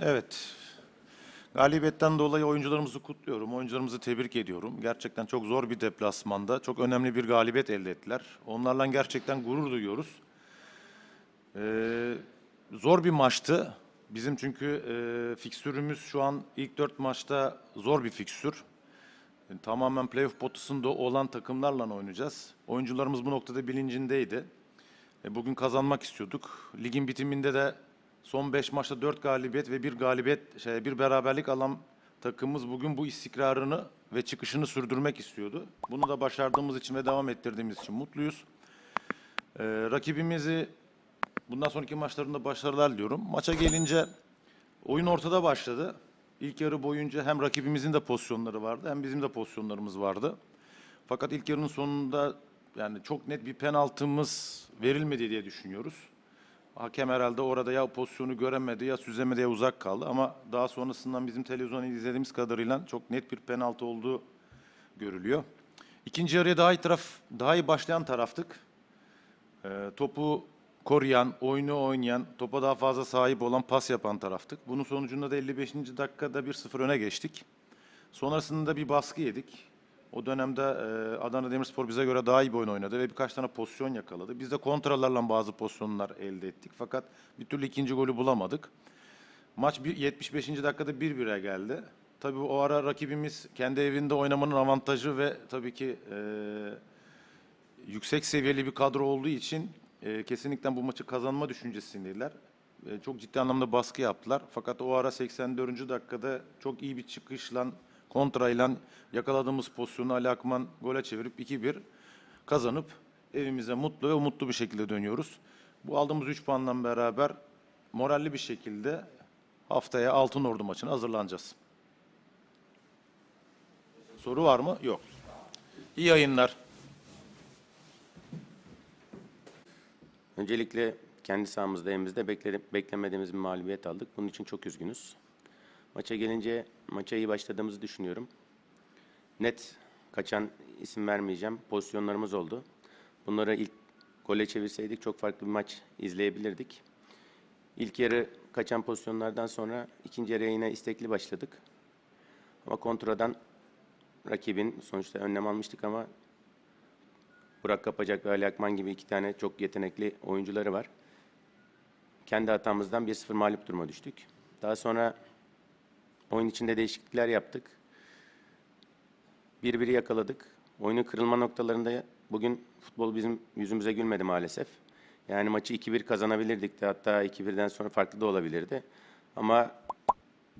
Evet. Galibiyetten dolayı oyuncularımızı kutluyorum. Oyuncularımızı tebrik ediyorum. Gerçekten çok zor bir deplasmanda çok önemli bir galibiyet elde ettiler. Onlarla gerçekten gurur duyuyoruz. Ee, zor bir maçtı. Bizim çünkü e, fikstürümüz şu an ilk dört maçta zor bir fikstür. Yani tamamen playoff potasında olan takımlarla oynayacağız. Oyuncularımız bu noktada bilincindeydi. E, Bugün kazanmak istiyorduk. Ligin bitiminde de son 5 maçta 4 galibiyet ve bir galibiyet, şey, bir beraberlik alan takımımız bugün bu istikrarını ve çıkışını sürdürmek istiyordu. Bunu da başardığımız için ve devam ettirdiğimiz için mutluyuz. E, rakibimizi bundan sonraki maçlarında başarılar diliyorum. Maça gelince oyun ortada başladı. İlk yarı boyunca hem rakibimizin de pozisyonları vardı hem bizim de pozisyonlarımız vardı. Fakat ilk yarının sonunda yani çok net bir penaltımız verilmedi diye düşünüyoruz. Hakem herhalde orada ya pozisyonu göremedi ya süzemedi ya uzak kaldı ama daha sonrasından bizim televizyonda izlediğimiz kadarıyla çok net bir penaltı olduğu görülüyor. İkinci yarıya daha iyi taraf, daha iyi başlayan taraftık. Ee, topu koruyan, oyunu oynayan, topa daha fazla sahip olan, pas yapan taraftık. Bunun sonucunda da 55. dakikada 1-0 öne geçtik. Sonrasında bir baskı yedik. O dönemde e, Adana Demirspor bize göre daha iyi bir oyun oynadı ve birkaç tane pozisyon yakaladı. Biz de kontralarla bazı pozisyonlar elde ettik fakat bir türlü ikinci golü bulamadık. Maç bir- 75. dakikada 1-1'e geldi. Tabii o ara rakibimiz kendi evinde oynamanın avantajı ve tabii ki e, yüksek seviyeli bir kadro olduğu için e, kesinlikle bu maçı kazanma düşüncesindeler. E, çok ciddi anlamda baskı yaptılar. Fakat o ara 84. dakikada çok iyi bir çıkışla, kontrayla yakaladığımız pozisyonu Ali Akman gole çevirip 2-1 kazanıp evimize mutlu ve umutlu bir şekilde dönüyoruz. Bu aldığımız 3 puanla beraber moralli bir şekilde haftaya Altın Ordu maçına hazırlanacağız. Soru var mı? Yok. İyi yayınlar. Öncelikle kendi sahamızda evimizde bekledi- beklemediğimiz bir mağlubiyet aldık. Bunun için çok üzgünüz. Maça gelince maça iyi başladığımızı düşünüyorum. Net kaçan isim vermeyeceğim. Pozisyonlarımız oldu. Bunları ilk gole çevirseydik çok farklı bir maç izleyebilirdik. İlk yarı kaçan pozisyonlardan sonra ikinci yarıya yine istekli başladık. Ama kontradan rakibin sonuçta önlem almıştık ama Burak Kapacak ve Ali Akman gibi iki tane çok yetenekli oyuncuları var. Kendi hatamızdan 1-0 mağlup duruma düştük. Daha sonra oyun içinde değişiklikler yaptık. Bir-biri yakaladık. Oyunun kırılma noktalarında bugün futbol bizim yüzümüze gülmedi maalesef. Yani maçı 2-1 kazanabilirdik de hatta 2-1'den sonra farklı da olabilirdi. Ama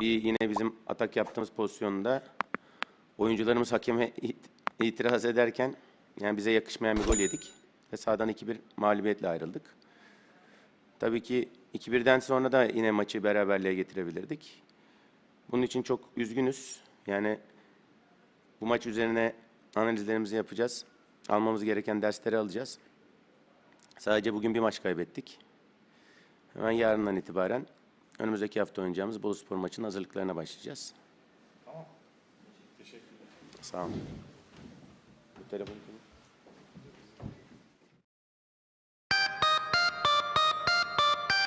bir yine bizim atak yaptığımız pozisyonda oyuncularımız hakeme it- itiraz ederken yani bize yakışmayan bir gol yedik ve sahadan 2-1 mağlubiyetle ayrıldık. Tabii ki 2-1'den sonra da yine maçı beraberliğe getirebilirdik. Bunun için çok üzgünüz. Yani bu maç üzerine analizlerimizi yapacağız. Almamız gereken dersleri alacağız. Sadece bugün bir maç kaybettik. Hemen yarından itibaren önümüzdeki hafta oynayacağımız Boluspor maçının hazırlıklarına başlayacağız. Tamam. Teşekkürler. Sağ olun. Bu telefon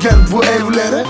gel bu evlere